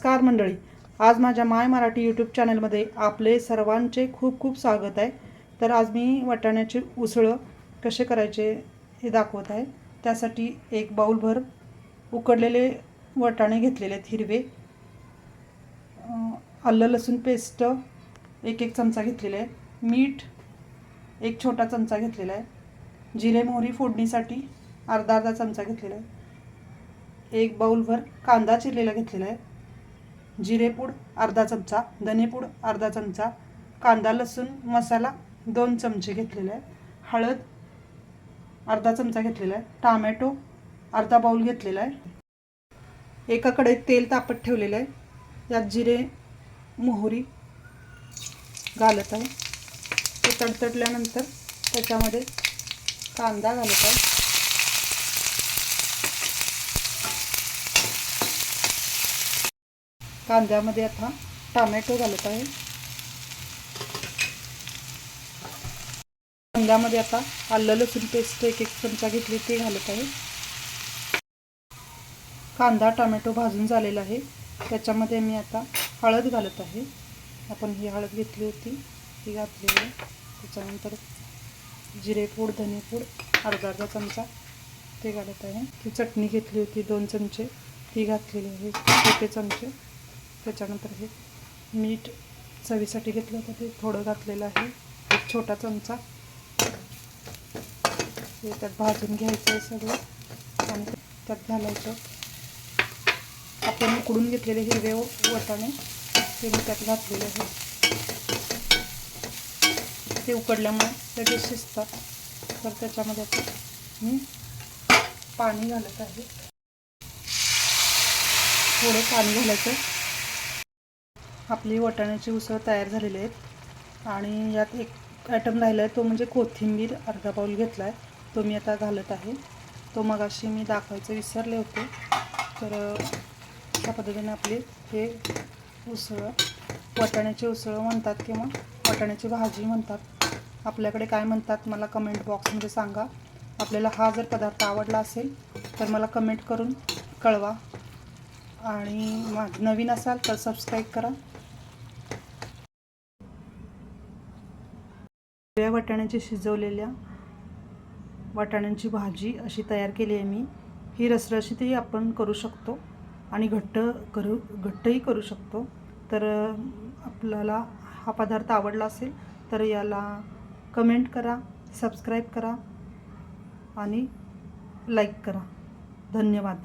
नमस्कार मंडळी. आज माझ्या माय मराठी यूट्यूब चॅनलमध्ये आपले सर्वांचे खूप खूप स्वागत आहे. तर आज मी वाटाण्याचे उसळं कसे करायचे हे दाखवत आहे. त्यासाठी एक बाऊलभर उकडलेले वाटाणे घेतलेले आहेत हिरवे. आलं लसूण पेस्ट एक एक चमचा घेतलेला आहे. मीठ एक छोटा चमचा घेतलेला आहे. जिरे मोहरी फोडणीसाठी अर्धा अर्धा चमचा घेतलेला आहे. एक बाऊलभर कांदा चिरलेला घेतलेला आहे. जिरेपूड अर्धा चमचा धनेपूड अर्धा चमचा कांदा लसूण मसाला दोन चमचे घेतलेले आहे हळद अर्धा चमचा घेतलेला आहे. टामॅटो अर्धा बाऊल घेतलेला आहे. एका तेल तापत ठेवलेलं आहे. यात जिरे मोहरी घालत आहे. ते तडतडल्यानंतर त्याच्यामध्ये कांदा घालत आहे. कांद्यामध्ये आता टामॅटो घालत आहे. कांद्यामध्ये आता आलं लसूण पेस्ट एक एक चमचा घेतली ते घालत आहे. कांदा टोमॅटो भाजून झालेला आहे. त्याच्यामध्ये मी आता हळद घालत आहे. आपण ही हळद घेतली होती. ती घातलेली आहे. त्याच्यानंतर जिरेपूड धनेपूड अर्धा अर्धा चमचा ते घालत आहे. ती चटणी घेतली होती दोन चमचे. ती घातलेली आहे. छोटे चमचे. त्याच्यानंतर हे मीठ चवीसाठी घेतलं होतं ते थोडं घातलेलं आहे. एक छोटा चमचा. हे त्यात भाजून घ्यायचं आहे सगळं. आणि त्यात घालायचं. आपण उकडून घेतलेले हिरवे वटाणे ते मी त्यात घातलेले आहे. ते उकडल्यामुळे ते शिजतात तर त्याच्यामध्ये मी पाणी घालत आहे. थोडं पाणी घालायचं. आपली वाटाण्याची उसळ तयार झालेली आहेत. आणि यात एक आयटम राहिला आहे तो म्हणजे कोथिंबीर अर्धा पाऊल घेतला आहे तो मी आता घालत आहे. तो मगाशी मी दाखवायचं विसरले होते. तर अशा पद्धतीने आपली हे उसळ वाटाण्याची उसळ म्हणतात किंवा वाटाण्याची भाजी म्हणतात. आपल्याकडे काय म्हणतात मला कमेंट बॉक्समध्ये सांगा. आपल्याला हा जर पदार्थ आवडला असेल तर मला कमेंट करून कळवा. आणि मा नवीन असाल तर सबस्क्राईब करा. हिरव्या वाटाण्याची शिजवलेल्या वाटाण्यांची भाजी अशी तयार केली आहे मी. ही रसरशीतही आपण करू शकतो आणि घट्ट करू घट्टही करू शकतो. तर आपल्याला हा पदार्थ आवडला असेल तर याला कमेंट करा सबस्क्राईब करा आणि लाईक करा. धन्यवाद.